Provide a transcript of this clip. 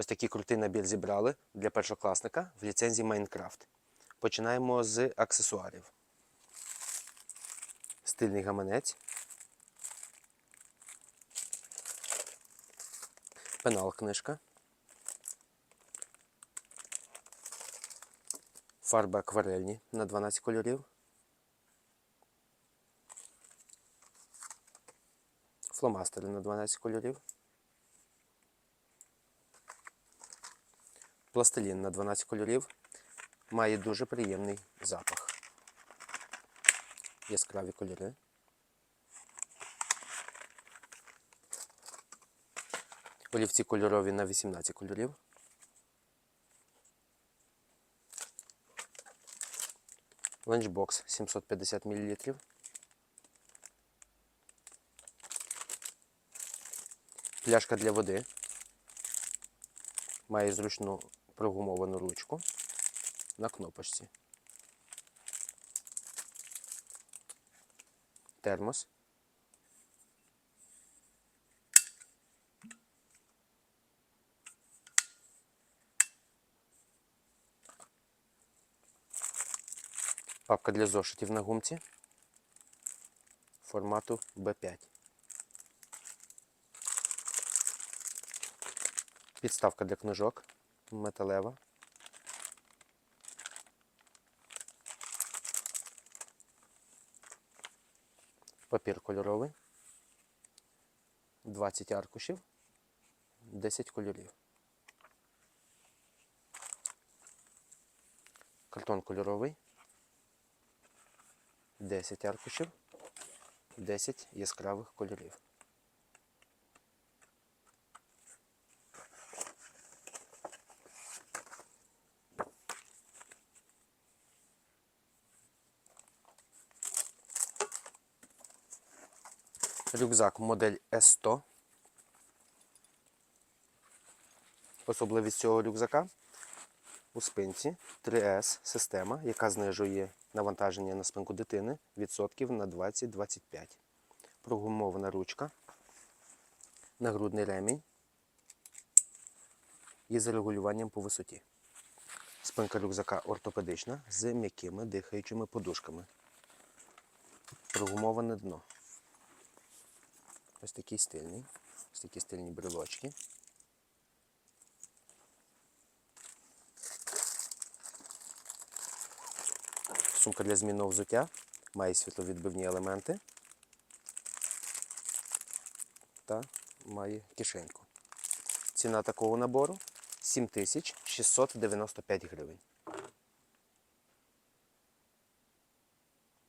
Ось такий крутий набір зібрали для першокласника в ліцензії Майнкрафт. Починаємо з аксесуарів. Стильний гаманець. Пенал книжка. Фарби акварельні на 12 кольорів. Фломастери на 12 кольорів. Пластилін на 12 кольорів. Має дуже приємний запах. Яскраві кольори. Олівці кольорові на 18 кольорів. Ланчбокс 750 мл. Пляшка для води. Має зручну прогумовану ручку на кнопочці. Термос. Папка для зошитів на гумці формату B5. Підставка для книжок металева. Папір кольоровий. 20 аркушів, 10 кольорів. Картон кольоровий. 10 аркушів, 10 яскравих кольорів. Рюкзак модель S100. Особливість цього рюкзака у спинці 3S система, яка знижує навантаження на спинку дитини відсотків на 20-25. Прогумована ручка, нагрудний ремінь із регулюванням по висоті. Спинка рюкзака ортопедична з м'якими дихаючими подушками. Прогумоване дно. Ось такий стильний. Ось такі стильні брелочки. Сумка для змінного взуття. Має світловідбивні елементи. Та має кишеньку. Ціна такого набору 7695 гривень.